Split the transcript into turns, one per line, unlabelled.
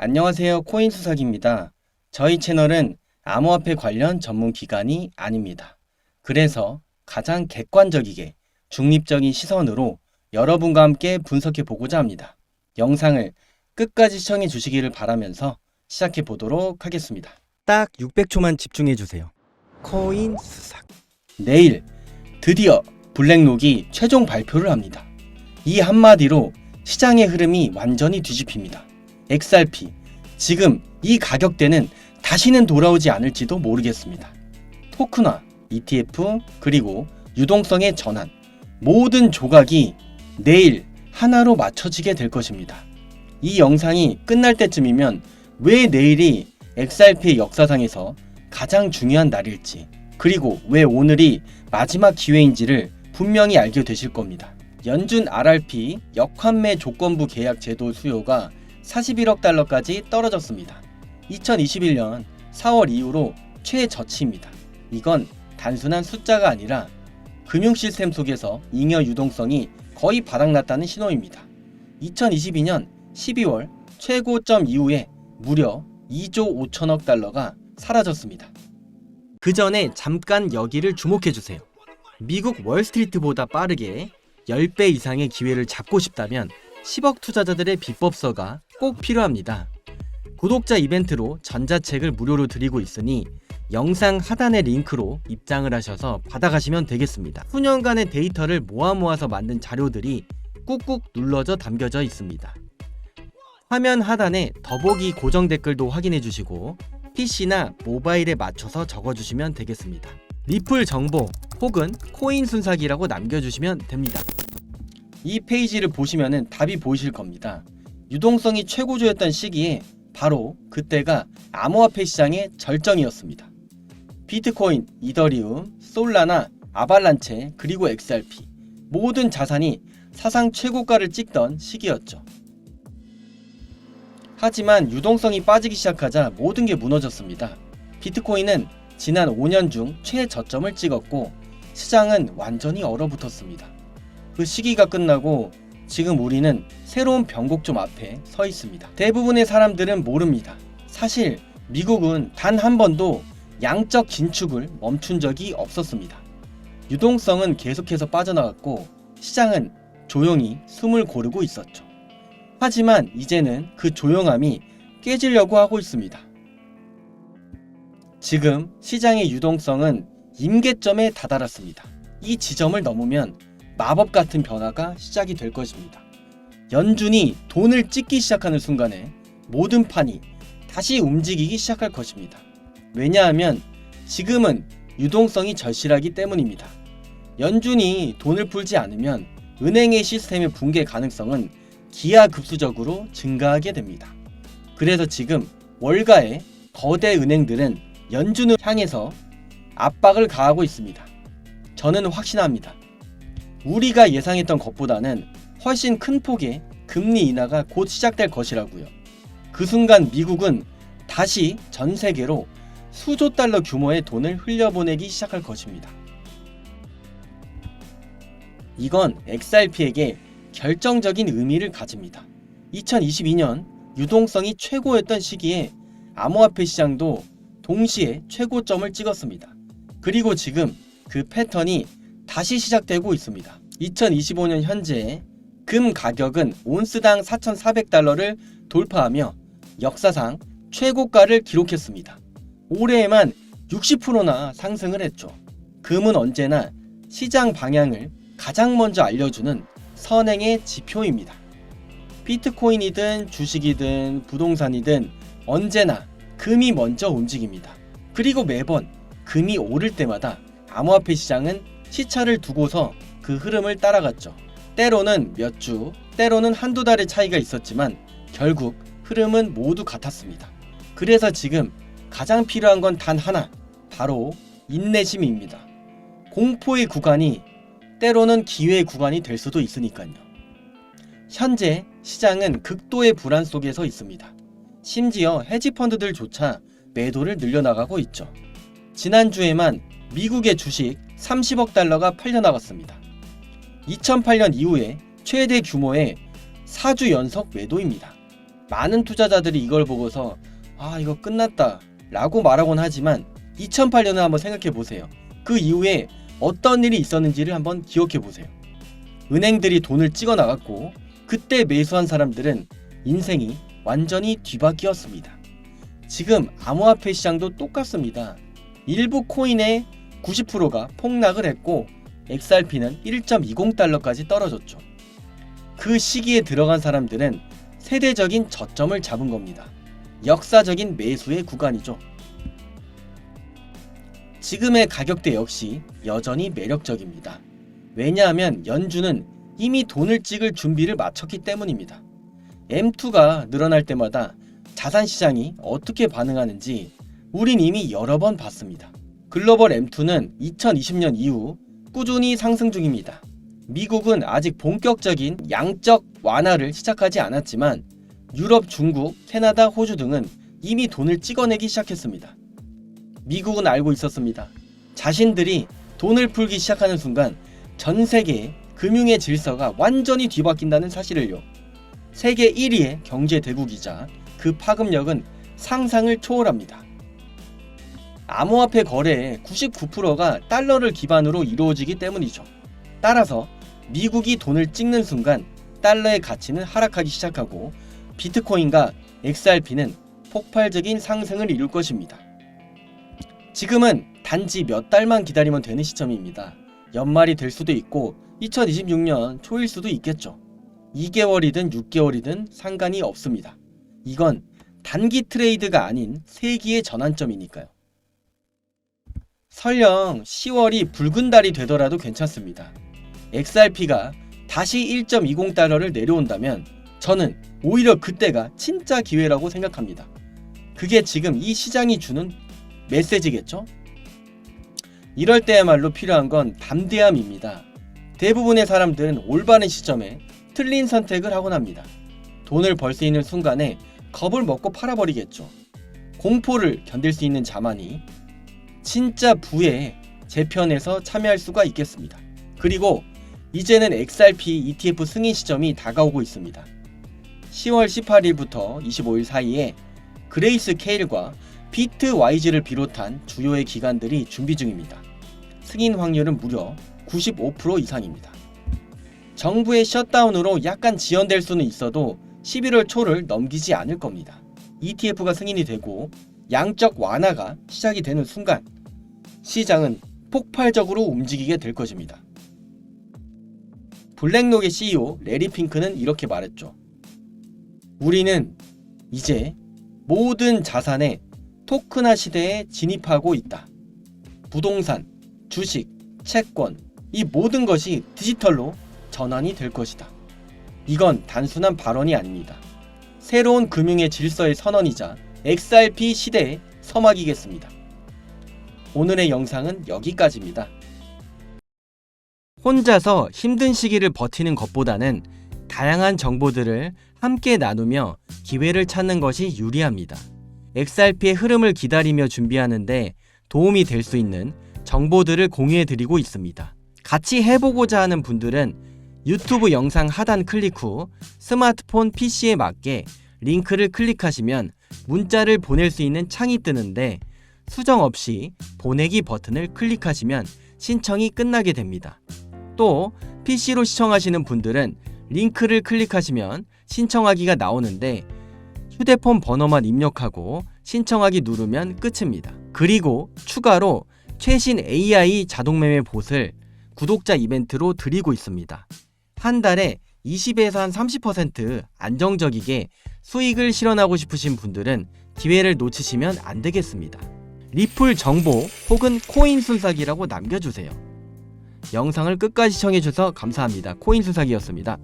안녕하세요. 코인 수석입니다. 저희 채널은 암호화폐 관련 전문 기관이 아닙니다. 그래서 가장 객관적이게 중립적인 시선으로 여러분과 함께 분석해 보고자 합니다. 영상을 끝까지 시청해 주시기를 바라면서 시작해 보도록 하겠습니다. 딱 600초만 집중해 주세요. 코인 수석. 내일 드디어 블랙록이 최종 발표를 합니다. 이 한마디로 시장의 흐름이 완전히 뒤집힙니다. XRP. 지금 이 가격대는 다시는 돌아오지 않을지도 모르겠습니다. 토큰화, ETF, 그리고 유동성의 전환. 모든 조각이 내일 하나로 맞춰지게 될 것입니다. 이 영상이 끝날 때쯤이면 왜 내일이 XRP의 역사상에서 가장 중요한 날일지, 그리고 왜 오늘이 마지막 기회인지를 분명히 알게 되실 겁니다. 연준 RRP 역환매 조건부 계약 제도 수요가 41억 달러까지 떨어졌습니다. 2021년 4월 이후로 최저치입니다. 이건 단순한 숫자가 아니라 금융 시스템 속에서 잉여 유동성이 거의 바닥났다는 신호입니다. 2022년 12월 최고점 이후에 무려 2조 5천억 달러가 사라졌습니다. 그 전에 잠깐 여기를 주목해 주세요. 미국 월스트리트보다 빠르게 10배 이상의 기회를 잡고 싶다면 10억 투자자들의 비법서가 꼭 필요합니다. 구독자 이벤트로 전자책을 무료로 드리고 있으니 영상 하단의 링크로 입장을 하셔서 받아가시면 되겠습니다. 수년간의 데이터를 모아 모아서 만든 자료들이 꾹꾹 눌러져 담겨져 있습니다. 화면 하단에 더보기 고정 댓글도 확인해 주시고 PC나 모바일에 맞춰서 적어주시면 되겠습니다. 리플 정보 혹은 코인 순삭이라고 남겨주시면 됩니다. 이 페이지를 보시면 답이 보이실 겁니다. 유동성이 최고조였던 시기에 바로 그때가 암호화폐 시장의 절정이었습니다. 비트코인, 이더리움, 솔라나, 아발란체, 그리고 XRP 모든 자산이 사상 최고가를 찍던 시기였죠. 하지만 유동성이 빠지기 시작하자 모든 게 무너졌습니다. 비트코인은 지난 5년 중 최저점을 찍었고 시장은 완전히 얼어붙었습니다. 그 시기가 끝나고 지금 우리는 새로운 변곡점 앞에 서 있습니다. 대부분의 사람들은 모릅니다. 사실 미국은 단 한 번도 양적 긴축을 멈춘 적이 없었습니다. 유동성은 계속해서 빠져나갔고 시장은 조용히 숨을 고르고 있었죠. 하지만 이제는 그 조용함이 깨지려고 하고 있습니다. 지금 시장의 유동성은 임계점에 다다랐습니다. 이 지점을 넘으면 마법 같은 변화가 시작이 될 것입니다. 연준이 돈을 찍기 시작하는 순간에 모든 판이 다시 움직이기 시작할 것입니다. 왜냐하면 지금은 유동성이 절실하기 때문입니다. 연준이 돈을 풀지 않으면 은행의 시스템의 붕괴 가능성은 기하급수적으로 증가하게 됩니다. 그래서 지금 월가의 거대 은행들은 연준을 향해서 압박을 가하고 있습니다. 저는 확신합니다. 우리가 예상했던 것보다는 훨씬 큰 폭의 금리 인하가 곧 시작될 것이라고요. 그 순간 미국은 다시 전 세계로 수조 달러 규모의 돈을 흘려보내기 시작할 것입니다. 이건 XRP에게 결정적인 의미를 가집니다. 2022년 유동성이 최고였던 시기에 암호화폐 시장도 동시에 최고점을 찍었습니다. 그리고 지금 그 패턴이 다시 시작되고 있습니다. 2025년 현재 금 가격은 온스당 4,400달러를 돌파하며 역사상 최고가를 기록했습니다. 올해에만 60%나 상승을 했죠. 금은 언제나 시장 방향을 가장 먼저 알려주는 선행의 지표입니다. 비트코인이든 주식이든 부동산이든 언제나 금이 먼저 움직입니다. 그리고 매번 금이 오를 때마다 암호화폐 시장은 시차를 두고서 그 흐름을 따라갔죠. 때로는 몇 주, 때로는 한두 달의 차이가 있었지만 결국 흐름은 모두 같았습니다. 그래서 지금 가장 필요한 건 단 하나, 바로 인내심입니다. 공포의 구간이 때로는 기회의 구간이 될 수도 있으니까요. 현재 시장은 극도의 불안 속에서 있습니다. 심지어 헤지펀드들조차 매도를 늘려나가고 있죠. 지난주에만 미국의 주식 30억 달러가 팔려나갔습니다. 2008년 이후에 최대 규모의 4주 연속 매도입니다. 많은 투자자들이 이걸 보고서 아 이거 끝났다 라고 말하곤 하지만 2008년을 한번 생각해 보세요. 그 이후에 어떤 일이 있었는지를 한번 기억해 보세요. 은행들이 돈을 찍어 나갔고 그때 매수한 사람들은 인생이 완전히 뒤바뀌었습니다. 지금 암호화폐 시장도 똑같습니다. 일부 코인의 90%가 폭락을 했고 XRP는 1.20달러까지 떨어졌죠. 그 시기에 들어간 사람들은 세대적인 저점을 잡은 겁니다. 역사적인 매수의 구간이죠. 지금의 가격대 역시 여전히 매력적입니다. 왜냐하면 연준은 이미 돈을 찍을 준비를 마쳤기 때문입니다. M2가 늘어날 때마다 자산 시장이 어떻게 반응하는지 우린 이미 여러 번 봤습니다. 글로벌 M2는 2020년 이후 꾸준히 상승 중입니다. 미국은 아직 본격적인 양적 완화를 시작하지 않았지만 유럽, 중국, 캐나다, 호주 등은 이미 돈을 찍어내기 시작했습니다. 미국은 알고 있었습니다. 자신들이 돈을 풀기 시작하는 순간 전 세계의 금융의 질서가 완전히 뒤바뀐다는 사실을요. 세계 1위의 경제 대국이자 그 파급력은 상상을 초월합니다. 암호화폐 거래의 99%가 달러를 기반으로 이루어지기 때문이죠. 따라서 미국이 돈을 찍는 순간 달러의 가치는 하락하기 시작하고 비트코인과 XRP는 폭발적인 상승을 이룰 것입니다. 지금은 단지 몇 달만 기다리면 되는 시점입니다. 연말이 될 수도 있고 2026년 초일 수도 있겠죠. 2개월이든 6개월이든 상관이 없습니다. 이건 단기 트레이드가 아닌 세기의 전환점이니까요. 설령 10월이 붉은 달이 되더라도 괜찮습니다. XRP가 다시 1.20달러를 내려온다면 저는 오히려 그때가 진짜 기회라고 생각합니다. 그게 지금 이 시장이 주는 메시지겠죠? 이럴 때야말로 필요한 건 담대함입니다. 대부분의 사람들은 올바른 시점에 틀린 선택을 하곤 합니다. 돈을 벌 수 있는 순간에 겁을 먹고 팔아버리겠죠. 공포를 견딜 수 있는 자만이 진짜 부의 재편에서 참여할 수가 있겠습니다. 그리고 이제는 XRP ETF 승인 시점이 다가오고 있습니다. 10월 18일부터 25일 사이에 그레이스 케일과 비트 YG를 비롯한 주요의 기관들이 준비 중입니다. 승인 확률은 무려 95% 이상입니다. 정부의 셧다운으로 약간 지연될 수는 있어도 11월 초를 넘기지 않을 겁니다. ETF가 승인이 되고 양적 완화가 시작이 되는 순간 시장은 폭발적으로 움직이게 될 것입니다. 블랙록의 CEO 레리 핑크는 이렇게 말했죠. 우리는 이제 모든 자산의 토큰화 시대에 진입하고 있다. 부동산, 주식, 채권, 이 모든 것이 디지털로 전환이 될 것이다. 이건 단순한 발언이 아닙니다. 새로운 금융의 질서의 선언이자 XRP 시대의 서막이겠습니다. 오늘의 영상은 여기까지입니다. 혼자서 힘든 시기를 버티는 것보다는 다양한 정보들을 함께 나누며 기회를 찾는 것이 유리합니다. XRP의 흐름을 기다리며 준비하는데 도움이 될 수 있는 정보들을 공유해 드리고 있습니다. 같이 해보고자 하는 분들은 유튜브 영상 하단 클릭 후 스마트폰 PC에 맞게 링크를 클릭하시면 문자를 보낼 수 있는 창이 뜨는데 수정 없이 보내기 버튼을 클릭하시면 신청이 끝나게 됩니다. 또 PC로 시청하시는 분들은 링크를 클릭하시면 신청하기가 나오는데 휴대폰 번호만 입력하고 신청하기 누르면 끝입니다. 그리고 추가로 최신 AI 자동 매매 봇을 구독자 이벤트로 드리고 있습니다. 한 달에 20에서 한 30% 안정적이게 수익을 실현하고 싶으신 분들은 기회를 놓치시면 안 되겠습니다. 리플 정보 혹은 코인 순삭이라고 남겨주세요. 영상을 끝까지 시청해주셔서 감사합니다. 코인 순삭이었습니다.